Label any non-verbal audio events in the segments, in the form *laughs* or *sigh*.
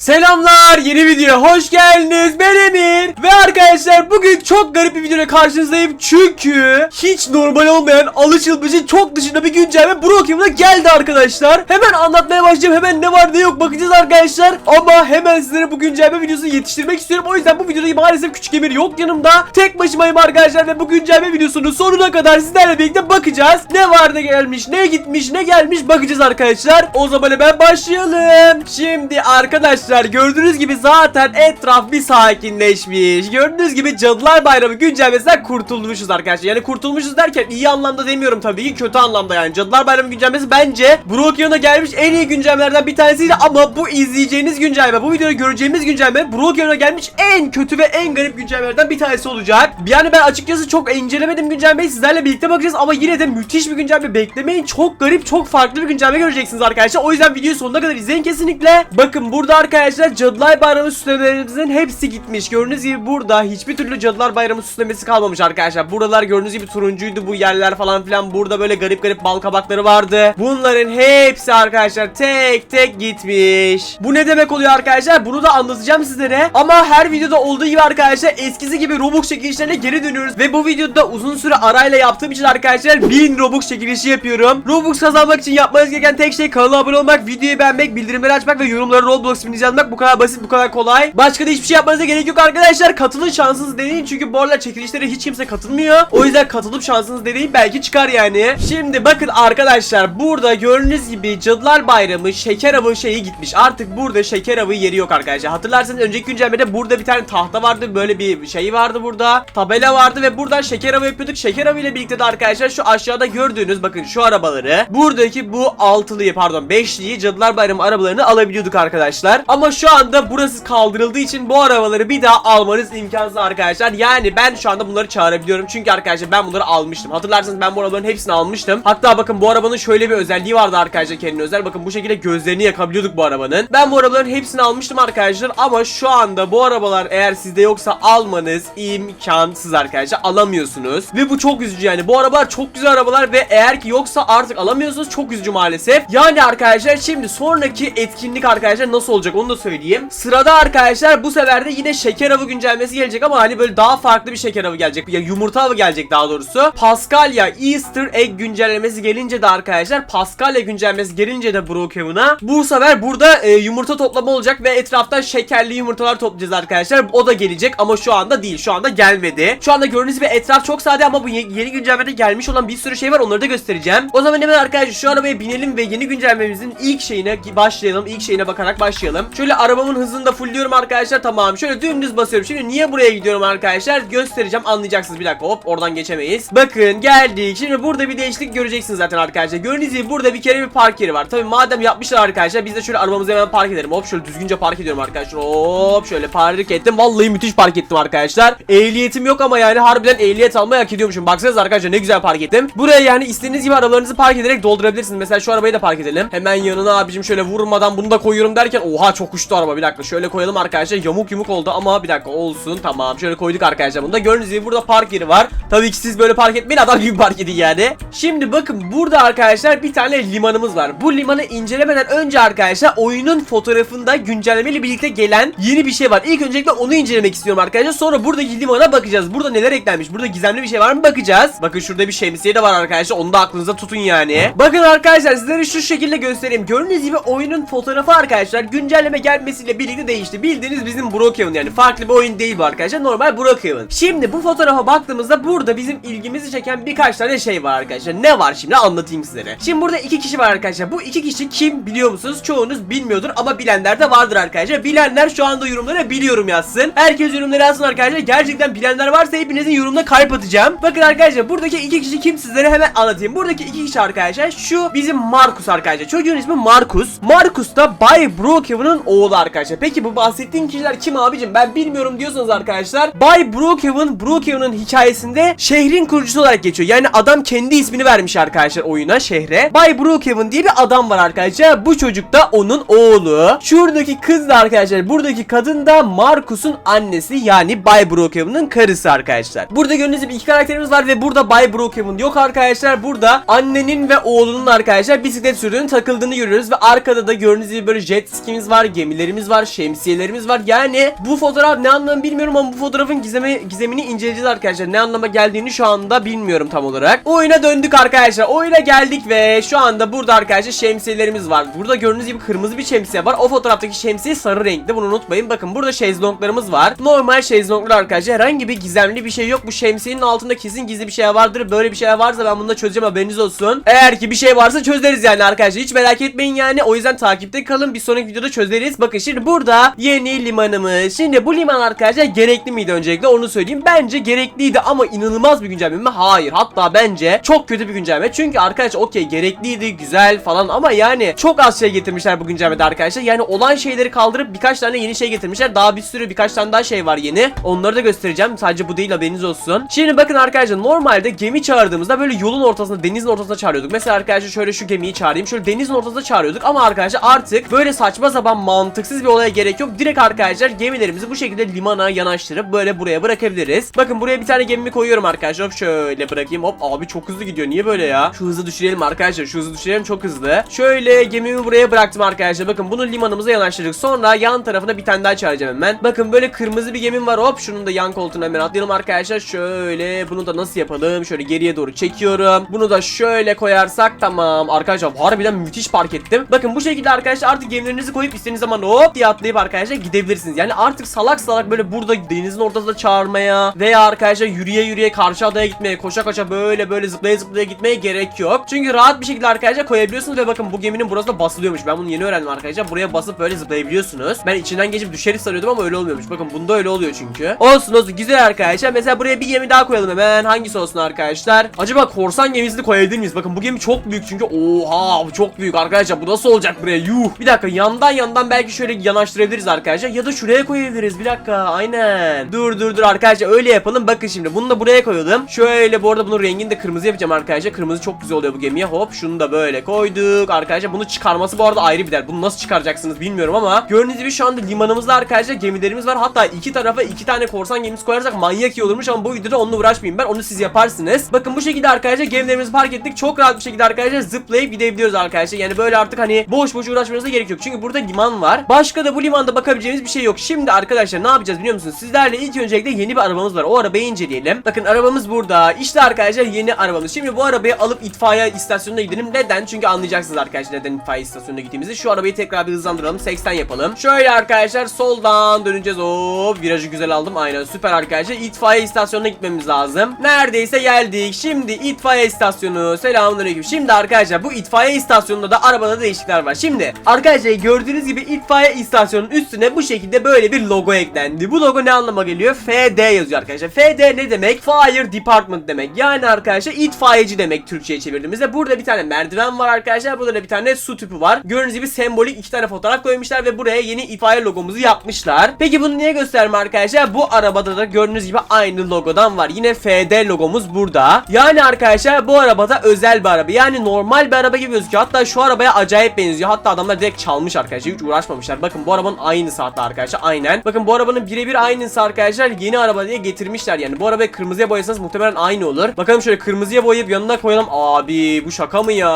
Selamlar yeni videoya hoş geldiniz. Ben Emir Ve arkadaşlar bugün çok garip bir videoyla karşınızdayım. Çünkü hiç normal olmayan alışılmışın çok dışında bir güncelleme Brookhaven'a geldi arkadaşlar. Hemen anlatmaya başlayacağım hemen ne var ne yok bakacağız arkadaşlar. Ama hemen sizlere bu güncelleme videosunu yetiştirmek istiyorum. O yüzden bu videoda maalesef küçük Emir yok yanımda. Tek başımayım arkadaşlar ve bu güncelleme videosunun sonuna kadar sizlerle birlikte bakacağız. Ne var ne gelmiş ne gitmiş ne gelmiş bakacağız arkadaşlar. O zaman hemen başlayalım. Şimdi arkadaşlar gördüğünüz gibi zaten etraf bir sakinleşmiş. Gördüğünüz gibi Cadılar Bayramı güncellemesinden kurtulmuşuz arkadaşlar. Yani kurtulmuşuz derken iyi anlamda demiyorum tabii ki kötü anlamda yani. Cadılar Bayramı güncellemesi bence Brookhaven'a gelmiş en iyi güncellemelerden bir tanesiydi Ama bu izleyeceğiniz güncelleme bu videoda göreceğimiz güncelleme Brookhaven'a gelmiş en kötü ve en garip güncellemelerden bir tanesi olacak. Yani ben açıkçası çok incelemedim güncellemeyi sizlerle birlikte bakacağız Ama yine de müthiş bir güncelleme. Beklemeyin Çok garip çok farklı bir güncelleme göreceksiniz arkadaşlar. O yüzden videoyu sonuna kadar izleyin kesinlikle. Bakın burada arkadaşlar Cadılar Bayramı süslemelerimizin hepsi gitmiş. Gördüğünüz gibi burada hiçbir türlü Cadılar Bayramı süslemesi kalmamış arkadaşlar. Buralar gördüğünüz gibi turuncuydu bu yerler falan filan. Burada böyle garip garip bal kabakları vardı. Bunların hepsi arkadaşlar tek tek gitmiş. Bu ne demek oluyor arkadaşlar? Bunu da anlatacağım sizlere. Ama her videoda olduğu gibi arkadaşlar eskisi gibi Robux çekilişlerine geri dönüyoruz. Ve bu videoda uzun süre arayla yaptığım için arkadaşlar 1000 Robux çekilişi yapıyorum. Robux kazanmak için yapmanız gereken tek şey kanala abone olmak, videoyu beğenmek, bildirimleri açmak ve yorumlara Roblox ismini yazmak bu kadar basit bu kadar kolay. Başka da hiçbir şey yapmanıza gerek yok arkadaşlar. Katılın şansınızı deneyin. Çünkü bu aralar çekilişlere hiç kimse katılmıyor. O yüzden katılıp şansınızı deneyin belki çıkar yani. Şimdi bakın arkadaşlar burada gördüğünüz gibi Cadılar Bayramı şeker avı şeyi gitmiş. Artık burada şeker avı yeri yok arkadaşlar. Hatırlarsanız önceki güncellemede burada bir tane tahta vardı. Böyle bir şey vardı burada. Tabela vardı ve buradan şeker avı yapıyorduk. Şeker avı ile birlikte de arkadaşlar şu aşağıda gördüğünüz bakın şu arabaları Buradaki bu altılıyı pardon beşliyi Cadılar Bayramı arabalarını alabiliyorduk arkadaşlar. Ama şu anda burası kaldırıldığı için bu arabaları bir daha almanız imkansız arkadaşlar. Yani ben şu anda bunları çağırabiliyorum. Çünkü arkadaşlar ben bunları almıştım. Hatırlarsanız ben bu arabaların hepsini almıştım. Hatta bakın bu arabanın şöyle bir özelliği vardı arkadaşlar kendine özel. Bakın bu şekilde gözlerini yakabiliyorduk bu arabanın. Ben bu arabaların hepsini almıştım arkadaşlar. Ama şu anda bu arabalar eğer sizde yoksa almanız imkansız arkadaşlar. Alamıyorsunuz. Ve bu çok üzücü yani. Bu arabalar çok güzel arabalar Ve eğer ki yoksa artık alamıyorsunuz. Çok üzücü maalesef. Yani arkadaşlar şimdi sonraki etkinlik arkadaşlar nasıl olacak onu da söyleyeyim. Sırada arkadaşlar bu sefer de yine şeker avı güncellemesi gelecek ama hani böyle daha farklı bir şeker avı gelecek. Ya yumurta avı gelecek daha doğrusu. Paskalya Easter Egg güncellemesi gelince de arkadaşlar Paskalya güncellemesi gelince de Brookhaven'a Bu sefer burada e, yumurta toplama olacak ve etraftan şekerli yumurtalar toplayacağız arkadaşlar. O da gelecek ama şu anda değil şu anda gelmedi. Şu anda gördüğünüz gibi etraf çok sade ama bu ye- yeni güncellemede gelmiş olan bir sürü şey var onları da göstereceğim. O zaman hemen arkadaşlar şu arabaya binelim ve yeni güncellememizin ilk şeyine başlayalım ilk şeyine bakarak başlayalım Şöyle arabamın hızını da fullliyorum arkadaşlar. Tamam. Şöyle dümdüz basıyorum. Şimdi niye buraya gidiyorum arkadaşlar? Göstereceğim. Anlayacaksınız. Bir dakika hop. Oradan geçemeyiz. Bakın geldik. Şimdi burada bir değişiklik göreceksiniz zaten arkadaşlar. Gördüğünüz gibi burada bir kere bir park yeri var. Tabi madem yapmışlar arkadaşlar biz de şöyle arabamızı hemen park edelim. Hop şöyle düzgünce park ediyorum arkadaşlar. Hop şöyle park ettim. Vallahi müthiş park ettim arkadaşlar. Ehliyetim yok ama yani harbiden ehliyet almayı hak ediyormuşum. Baksanıza arkadaşlar ne güzel park ettim. Buraya yani istediğiniz gibi arabalarınızı park ederek doldurabilirsiniz. Mesela şu arabayı da park edelim. Hemen yanına abicim şöyle vurmadan bunu da koyuyorum derken Oha çok uçtu araba. Bir dakika şöyle koyalım arkadaşlar. Yamuk yumuk oldu ama bir dakika olsun tamam. Şöyle koyduk arkadaşlar bunu da. Gördüğünüz gibi burada park yeri var. Tabii ki siz böyle park etmeyin adam gibi park edin yani. Şimdi bakın burada arkadaşlar bir tane limanımız var. Bu limanı incelemeden önce arkadaşlar oyunun fotoğrafında güncellemeyle birlikte gelen yeni bir şey var. İlk öncelikle onu incelemek istiyorum arkadaşlar. Sonra buradaki limana bakacağız. Burada neler eklenmiş? Burada gizemli bir şey var mı? Bakacağız. Bakın şurada bir şemsiye de var arkadaşlar. Onu da aklınıza tutun yani. Bakın arkadaşlar sizlere şu şekilde göstereyim. Gördüğünüz gibi oyunun fotoğrafı arkadaşlar. Güncelleme gelmesiyle birlikte değişti. Bildiğiniz bizim Brookhaven yani. Farklı bir oyun değil bu arkadaşlar. Normal Brookhaven. Şimdi bu fotoğrafa baktığımızda burada bizim ilgimizi çeken birkaç tane şey var arkadaşlar. Ne var şimdi? Anlatayım sizlere. Şimdi burada iki kişi var arkadaşlar. Bu iki kişi kim biliyor musunuz? Çoğunuz bilmiyordur ama bilenler de vardır arkadaşlar. Bilenler şu anda yorumlara biliyorum yazsın. Herkes yorumlara yazsın arkadaşlar. Gerçekten bilenler varsa hepinizin yorumuna kalp atacağım. Bakın arkadaşlar buradaki iki kişi kim sizlere hemen anlatayım. Buradaki iki kişi arkadaşlar şu bizim Markus arkadaşlar. Çocuğun ismi Markus Markus da Bay Brookhaven'ın oğlu arkadaşlar. Peki bu bahsettiğim kişiler kim abicim? Ben bilmiyorum diyorsanız arkadaşlar. Bay Brookhaven Brookhaven'ın hikayesinde şehrin kurucusu olarak geçiyor. Yani adam kendi ismini vermiş arkadaşlar oyuna şehre. Bay Brookhaven diye bir adam var arkadaşlar. Bu çocuk da onun oğlu. Şuradaki kız da arkadaşlar buradaki kadın da Markus'un annesi. Yani Bay Brookhaven'ın karısı arkadaşlar. Burada gördüğünüz gibi iki karakterimiz var ve burada Bay Brookhaven yok arkadaşlar. Burada annenin ve oğlunun arkadaşlar bisiklet sürdüğünü takıldığını görüyoruz ve arkada da gördüğünüz gibi böyle jet skimiz var gemilerimiz var, şemsiyelerimiz var. Yani bu fotoğraf ne anlamı bilmiyorum ama bu fotoğrafın gizemi, gizemini inceleyeceğiz arkadaşlar. Ne anlama geldiğini şu anda bilmiyorum tam olarak. Oyuna döndük arkadaşlar. Oyuna geldik ve şu anda burada arkadaşlar şemsiyelerimiz var. Burada gördüğünüz gibi kırmızı bir şemsiye var. O fotoğraftaki şemsiye sarı renkli. Bunu unutmayın. Bakın burada şezlonglarımız var. Normal şezlonglar arkadaşlar. Herhangi bir gizemli bir şey yok. Bu şemsiyenin altında kesin gizli bir şey vardır. Böyle bir şey varsa ben bunu da çözeceğim haberiniz olsun. Eğer ki bir şey varsa çözeriz yani arkadaşlar. Hiç merak etmeyin yani. O yüzden takipte kalın. Bir sonraki videoda çözeriz. Bakın şimdi burada yeni limanımız. Şimdi bu liman arkadaşlar gerekli miydi öncelikle onu söyleyeyim. Bence gerekliydi ama inanılmaz bir güncelleme mi? Hayır. Hatta bence çok kötü bir güncelleme. Çünkü arkadaşlar okey gerekliydi, güzel falan ama yani çok az şey getirmişler bu güncellemede arkadaşlar. Yani olan şeyleri kaldırıp birkaç tane yeni şey getirmişler. Daha bir sürü birkaç tane daha şey var yeni. Onları da göstereceğim. Sadece bu değil haberiniz olsun. Şimdi bakın arkadaşlar normalde gemi çağırdığımızda böyle yolun ortasında, denizin ortasında çağırıyorduk. Mesela arkadaşlar şöyle şu gemiyi çağırayım. Şöyle denizin ortasında çağırıyorduk ama arkadaşlar artık böyle saçma sapan mantıksız bir olaya gerek yok. Direkt arkadaşlar gemilerimizi bu şekilde limana yanaştırıp böyle buraya bırakabiliriz. Bakın buraya bir tane gemimi koyuyorum arkadaşlar. Hop şöyle bırakayım. Hop abi çok hızlı gidiyor. Niye böyle ya? Şu hızı düşürelim arkadaşlar. Şu hızı düşürelim çok hızlı. Şöyle gemimi buraya bıraktım arkadaşlar. Bakın bunu limanımıza yanaştırdık. Sonra yan tarafına bir tane daha çağıracağım hemen. Bakın böyle kırmızı bir gemim var. Hop şunun da yan koltuğuna hemen atlayalım arkadaşlar. Şöyle bunu da nasıl yapalım? Şöyle geriye doğru çekiyorum. Bunu da şöyle koyarsak tamam. Arkadaşlar harbiden müthiş park ettim. Bakın bu şekilde arkadaşlar artık gemilerinizi koyup istediğiniz zaman hop diye atlayıp arkadaşlar gidebilirsiniz. Yani artık salak salak böyle burada denizin ortasında çağırmaya veya arkadaşlar yürüye yürüye karşı adaya gitmeye, koşa koşa böyle böyle zıplaya zıplaya gitmeye gerek yok. Çünkü rahat bir şekilde arkadaşlar koyabiliyorsunuz ve bakın bu geminin burası da basılıyormuş. Ben bunu yeni öğrendim arkadaşlar. Buraya basıp böyle zıplayabiliyorsunuz. Ben içinden geçip düşeriz sanıyordum ama öyle olmuyormuş. Bakın bunda öyle oluyor çünkü. Olsun olsun güzel arkadaşlar. Mesela buraya bir gemi daha koyalım hemen. Hangisi olsun arkadaşlar? Acaba korsan gemisini koyabilir miyiz? Bakın bu gemi çok büyük çünkü. Oha bu çok büyük arkadaşlar. Bu nasıl olacak buraya? Yuh. Bir dakika yandan yandan belki şöyle yanaştırabiliriz arkadaşlar. Ya da şuraya koyabiliriz. Bir dakika. Aynen. Dur dur dur arkadaşlar öyle yapalım. Bakın şimdi bunu da buraya koyalım. Şöyle bu arada bunun rengini de kırmızı yapacağım arkadaşlar. Kırmızı çok güzel oluyor bu gemiye. Hop şunu da böyle koyduk. Arkadaşlar bunu çıkarması bu arada ayrı bir dert. Bunu nasıl çıkaracaksınız bilmiyorum ama gördüğünüz gibi şu anda limanımızda arkadaşlar gemilerimiz var. Hatta iki tarafa iki tane korsan gemisi koyarsak manyak iyi olurmuş ama bu videoda onunla uğraşmayayım ben. Onu siz yaparsınız. Bakın bu şekilde arkadaşlar gemilerimizi park ettik. Çok rahat bir şekilde arkadaşlar zıplayıp gidebiliyoruz arkadaşlar. Yani böyle artık hani boş boş uğraşmanıza gerek yok. Çünkü burada liman var. Başka da bu limanda bakabileceğimiz bir şey yok. Şimdi arkadaşlar ne yapacağız biliyor musunuz? Sizlerle ilk öncelikle yeni bir arabamız var. O arabayı inceleyelim. Bakın arabamız burada. İşte arkadaşlar yeni arabamız. Şimdi bu arabayı alıp itfaiye istasyonuna gidelim. Neden? Çünkü anlayacaksınız arkadaşlar neden itfaiye istasyonuna gittiğimizi. Şu arabayı tekrar bir hızlandıralım. 80 yapalım. Şöyle arkadaşlar soldan döneceğiz. Hop virajı güzel aldım. Aynen süper arkadaşlar. İtfaiye istasyonuna gitmemiz lazım. Neredeyse geldik. Şimdi itfaiye istasyonu. Selamünaleyküm. Şimdi arkadaşlar bu itfaiye istasyonunda da arabada değişiklikler var. Şimdi arkadaşlar gördüğünüz gibi itfaiye istasyonunun üstüne bu şekilde böyle bir logo eklendi. Bu logo ne anlama geliyor? FD yazıyor arkadaşlar. FD ne demek? Fire Department demek. Yani arkadaşlar itfaiyeci demek Türkçe'ye çevirdiğimizde. Burada bir tane merdiven var arkadaşlar. Burada da bir tane su tüpü var. Gördüğünüz gibi sembolik iki tane fotoğraf koymuşlar ve buraya yeni itfaiye logomuzu yapmışlar. Peki bunu niye gösterme arkadaşlar? Bu arabada da gördüğünüz gibi aynı logodan var. Yine FD logomuz burada. Yani arkadaşlar bu arabada özel bir araba. Yani normal bir araba gibi gözüküyor. Hatta şu arabaya acayip benziyor. Hatta adamlar direkt çalmış arkadaşlar. Hiç uğraşmamışlar. Bakın bu arabanın aynısı hatta arkadaşlar. Aynen. Bakın bu arabanın birebir aynısı arkadaşlar. Yeni araba diye getirmişler yani. Bu arabayı kırmızıya boyasanız muhtemelen aynı olur. Bakalım şöyle kırmızıya boyayıp yanına koyalım. Abi bu şaka mı ya?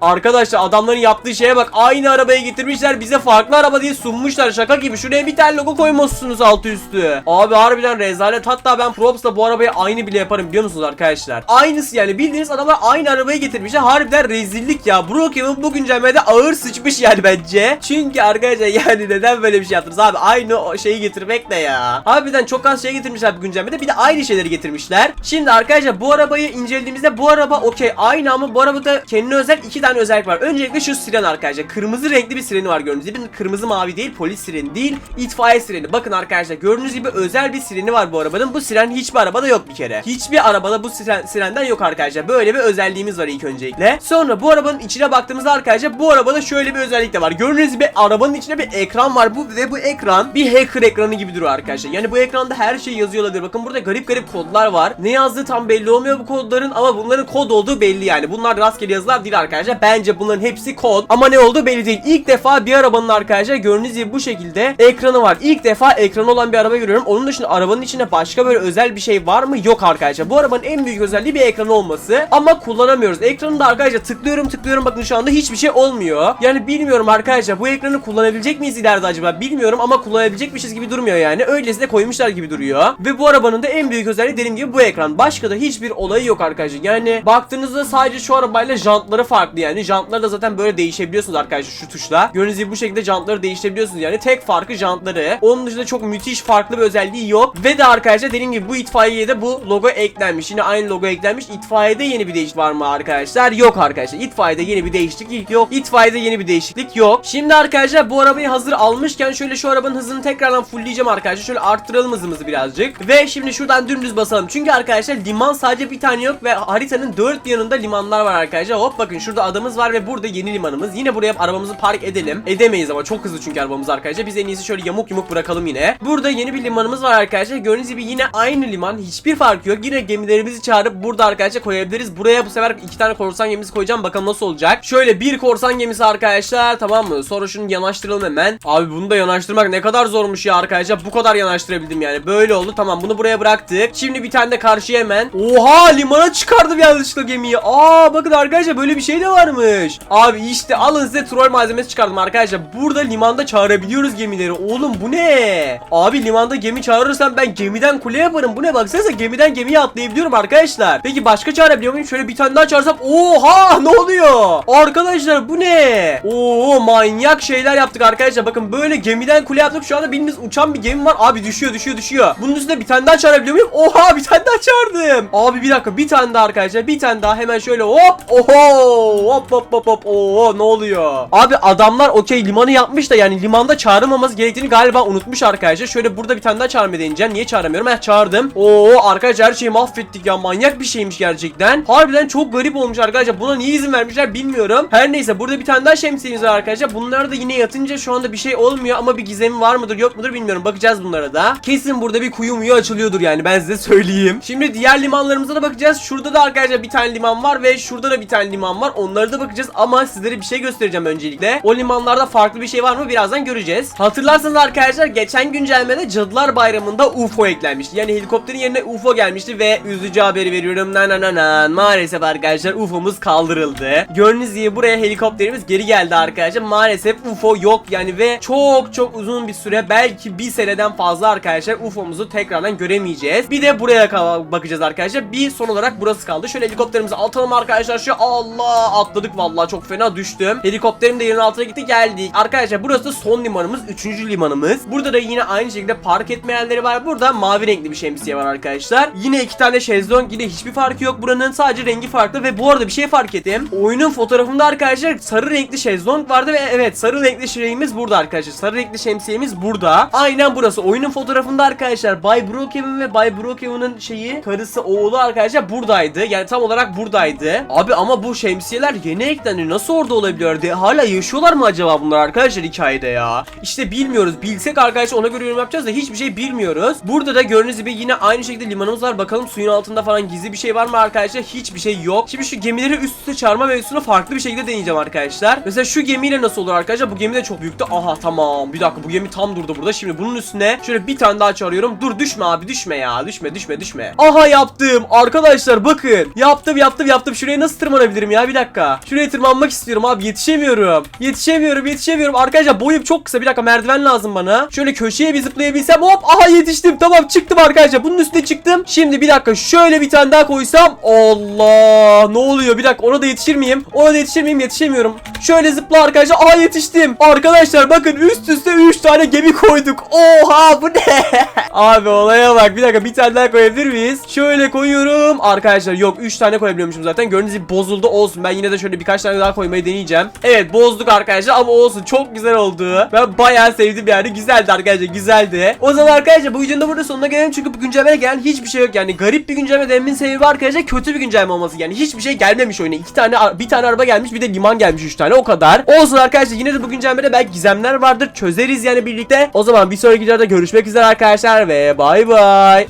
Arkadaşlar adamların yaptığı şeye bak. Aynı arabayı getirmişler. Bize farklı araba diye sunmuşlar. Şaka gibi. Şuraya bir tane logo koymuşsunuz altı üstü. Abi harbiden rezalet. Hatta ben Props'la bu arabayı aynı bile yaparım biliyor musunuz arkadaşlar? Aynısı yani. Bildiğiniz adamlar aynı arabayı getirmişler. Harbiden rezillik ya. Brookhaven bu güncellemede ağır sıçmış yani bence. Çünkü arkadaşlar yani neden böyle bir şey yaptınız abi? Aynı şeyi getirmek ne ya? Harbiden çok az şey getirmişler bu güncellemede. Bir de aynı şeyleri getirmişler. Şimdi arkadaşlar bu arabayı incelediğimizde bu araba okey aynı ama bu arabada kendine özel iki tane özellik var. Öncelikle şu siren arkadaşlar. Kırmızı renkli bir sireni var gördüğünüz gibi. Kırmızı mavi değil polis sireni değil. itfaiye sireni. Bakın arkadaşlar gördüğünüz gibi özel bir sireni var bu arabanın. Bu siren hiçbir arabada yok bir kere. Hiçbir arabada bu siren, sirenden yok arkadaşlar. Böyle bir özelliğimiz var ilk öncelikle. Sonra bu arabanın içine baktığımızda arkadaşlar bu arabada şöyle bir özellik de var. Gördüğünüz gibi arabanın içinde bir ekran var. Bu ve bu ekran bir hacker ekranı gibi duruyor arkadaşlar. Yani bu ekranda her şey yazıyor. Bakın burada garip garip kodlar var. Ne yazdığı tam belli olmuyor bu kodların ama bunların kod olduğu belli yani. Bunlar rastgele yazılar değil arkadaşlar. Bence bunların hepsi kod ama ne olduğu belli değil. İlk defa bir arabanın arkadaşlar gördüğünüz gibi bu şekilde ekranı var. İlk defa ekranı olan bir araba görüyorum. Onun dışında arabanın içinde başka böyle özel bir şey var mı? Yok arkadaşlar. Bu arabanın en büyük özelliği bir ekranı olması ama kullanamıyoruz. Ekranı da arkadaşlar tıklıyorum tıklıyorum bakın şu anda hiçbir şey olmuyor. Yani bilmiyorum arkadaşlar bu ekranı kullanabilecek miyiz ileride acaba bilmiyorum ama kullanabilecekmişiz gibi durmuyor yani. Öylesine koymuşlar gibi duruyor. Ve bu arabanın da en büyük özelliği dediğim gibi bu ekran. Başka da hiçbir olayı yok arkadaşlar. Yani baktığınızda sadece şu arabayla jantları farklı yani. Jantları da zaten böyle değişebiliyorsunuz arkadaşlar şu tuşla. Gördüğünüz gibi bu şekilde jantları değiştirebiliyorsunuz yani. Tek farkı jantları. Onun dışında çok müthiş farklı bir özelliği yok. Ve de arkadaşlar dediğim gibi bu itfaiyeye de bu logo eklenmiş. Yine aynı logo eklenmiş. İtfaiyede yeni bir değişiklik var mı arkadaşlar? Yok arkadaşlar. İtfaiyede yeni bir değişiklik yok. İtfaiyede yeni bir değişiklik yok. Şimdi arkadaşlar bu arabayı hazır almışken şöyle şu arabanın hızını tekrardan fullleyeceğim arkadaşlar. Şöyle arttıralım hızımızı birazcık. Ve şimdi şuradan dümdüz basalım. Çünkü arkadaşlar liman sadece bir tane yok ve haritanın dört yanında limanlar var arkadaşlar. Hop bakın şurada adamız var ve burada yeni limanımız. Yine buraya arabamızı park edelim. Edemeyiz ama çok hızlı çünkü arabamız arkadaşlar. Biz en iyisi şöyle yamuk yumuk bırakalım yine. Burada yeni bir limanımız var arkadaşlar. Gördüğünüz gibi yine aynı liman. Hiçbir farkı yok. Yine gemilerimizi çağırıp burada arkadaşlar koyabiliriz. Buraya bu sefer iki tane korsan gemisi koyacağım. Bakalım nasıl olacak. Şöyle bir korsan gemisi arkadaşlar. Tamam mı? Sonra şunu yanaştıralım hemen. Abi bunu da yanaştırmak ne kadar zormuş ya arkadaşlar. Bu kadar yanaştırabildim yani. Böyle oldu. Tamam bunu buraya bıraktık. Şimdi bir tane de karşıya hemen. Oha limana çıkardım yanlışlıkla gemiyi. Aa bakın arkadaşlar böyle bir şey de varmış. Abi işte alın size troll malzemesi çıkardım arkadaşlar. Burada limanda çağırabiliyoruz gemileri. Oğlum bu ne? Abi limanda gemi çağırırsam ben gemiden kule yaparım. Bu ne baksanıza gemiden gemiye atlayabiliyorum arkadaşlar. Peki başka çağırabiliyor muyum? Şöyle bir tane daha çağırsam. Oha ne oluyor? Arkadaşlar bu ne? Oo manyak şeyler yaptık arkadaşlar. Bakın böyle gemiden kule yaptık. Şu anda bildiğiniz uçan bir gemi var. Abi düşüyor düşüyor düşüyor. Bunun üstüne bir tane daha çağırabiliyor muyum? Oha bir tane daha çağırdım. Abi bir dakika bir tane daha arkadaşlar. Bir tane daha hemen şöyle hop. Oho hop hop hop hop. Oo ne oluyor? Abi adamlar okey limanı yapmış da yani limanda çağrılmaması gerektiğini galiba unutmuş arkadaşlar. Şöyle burada bir tane daha çağırmayı deneyeceğim. Niye çağıramıyorum? Heh çağırdım. Oo arkadaşlar her şeyi mahvettik ya. Manyak bir şeymiş gerçekten. Harbiden çok garip olmuş arkadaşlar. Buna niye izin vermişler bilmiyorum. Her neyse burada bir tane daha şemsiyemiz var arkadaşlar. Bunlar da yine yatınca şu anda bir şey olmuyor ama bir gizemi var mıdır yok mudur bilmiyorum. Bakacağız bunlara da. Kesin burada bir kuyu muyu açılıyordur yani ben size söyleyeyim. Şimdi diğer limanlarımıza da bakacağız. Şurada da arkadaşlar bir tane liman var ve şurada da bir tane liman var. Onlara da bakacağız ama sizlere bir şey göstereceğim öncelikle. O limanlarda farklı bir şey var mı birazdan göreceğiz. Hatırlarsanız arkadaşlar geçen güncellemede Cadılar Bayramı'nda UFO eklenmişti. Yani helikopterin yerine UFO gelmişti ve üzücü haberi veriyorum. Na na na. Maalesef arkadaşlar UFO'muz kaldırıldı. Gördüğünüz gibi buraya helikopterimiz geri geldi arkadaşlar. Maalesef UFO yok yani ve çok çok uzun bir süre belki bir seneden fazla arkadaşlar UFO'muzu tekrardan göremeyeceğiz. Bir de buraya bakacağız arkadaşlar. Bir son olarak burası kaldı. Şöyle helikopterimizi atalım arkadaşlar. Şu Allah atladık vallahi çok fena düştüm. Helikopterim de yerin altına gitti geldik. Arkadaşlar burası da son limanımız. Üçüncü limanımız. Burada da yine aynı şekilde park etme yerleri var. Burada mavi renkli bir şemsiye var arkadaşlar. Yine iki tane şezlong yine hiçbir farkı yok buranın. Sadece rengi farklı ve bu arada bir şey fark ettim. Oyunun fotoğrafında arkadaşlar sarı renkli şezlong vardı ve evet sarı renkli şeyimiz burada arkadaşlar. Sarı renkli şemsiyemiz burada. Aynen burası. Oyunun fotoğrafında arkadaşlar Bay Brookhaven ve Bay Brookhaven'ın şeyi karısı oğlu arkadaşlar buradaydı. Yani tam olarak buradaydı. Abi ama bu şemsiyeler yeni eklendi. Nasıl orada olabiliyor? De, hala yaşıyorlar mı acaba bunlar arkadaşlar hikayede ya? İşte bilmiyoruz. Bilsek arkadaşlar ona göre yorum yapacağız da hiçbir şey bilmiyoruz. Burada da gördüğünüz gibi yine aynı şekilde limanımız var. Bakalım suyun altında falan gizli bir şey var mı arkadaşlar? Hiçbir şey yok. Şimdi şu gemileri üst üste çağırma mevzusunu farklı bir şekilde deneyeceğim arkadaşlar. Mesela şu gemiyle nasıl olur arkadaşlar? Bu gemi de çok büyüktü. Aha tamam. Bir dakika bu gemi tam durdu burada. Şimdi bunun üstüne şöyle bir tane daha çağırıyorum. Dur düşme abi düşme ya. Düşme düşme düşme. Aha yaptım. Arkadaşlar bakın. Yaptım yaptım yaptım. Şuraya nasıl tırmanabilirim ya? Bir dakika. Şuraya tırmanmak istiyorum abi. Yetişemiyorum. Yetişemiyorum yetişemiyorum. Arkadaşlar boyum çok kısa. Bir dakika merdiven lazım bana. Şöyle köşeye bir zıplayabilsem. Hop aha yetiştim. Tamam çıktım arkadaşlar. Bunun üstüne çıktım. Şimdi bir dakika şöyle bir tane daha koysam. Allah. Ne oluyor? Bir dakika ona da yetişir miyim? Ona da yetişir miyim? Yetişemiyorum. Şöyle zıpla arkadaşlar. Aha yetiştim. Arkadaşlar bakın üst üste 3 tane gemi koyduk. Oha bu ne? *laughs* Abi olaya bak. Bir dakika bir tane daha koyabilir miyiz? Şöyle koyuyorum. Arkadaşlar yok 3 tane koyabiliyormuşum zaten. Gördüğünüz gibi bozuldu olsun. Ben yine de şöyle birkaç tane daha koymayı deneyeceğim. Evet bozduk arkadaşlar ama olsun. Çok güzel oldu. Ben bayağı sevdim yani. Güzeldi arkadaşlar. Güzeldi. O zaman arkadaşlar bu videonun da burada sonuna gelelim. Çünkü bu güncellemeye gelen hiçbir şey yok. Yani garip bir güncelleme dememin sebebi arkadaşlar kötü bir güncelleme olması. Yani hiçbir şey gelmemiş oyuna. İki tane bir tane araba gelmiş bir de liman gelmiş üç tane o kadar. Olsun arkadaşlar yine de bu güncellemede belki gizemler vardır. Çözeriz yani birlikte. O zaman bir sonraki videoda görüşmek üzere arkadaşlar ve bay bay.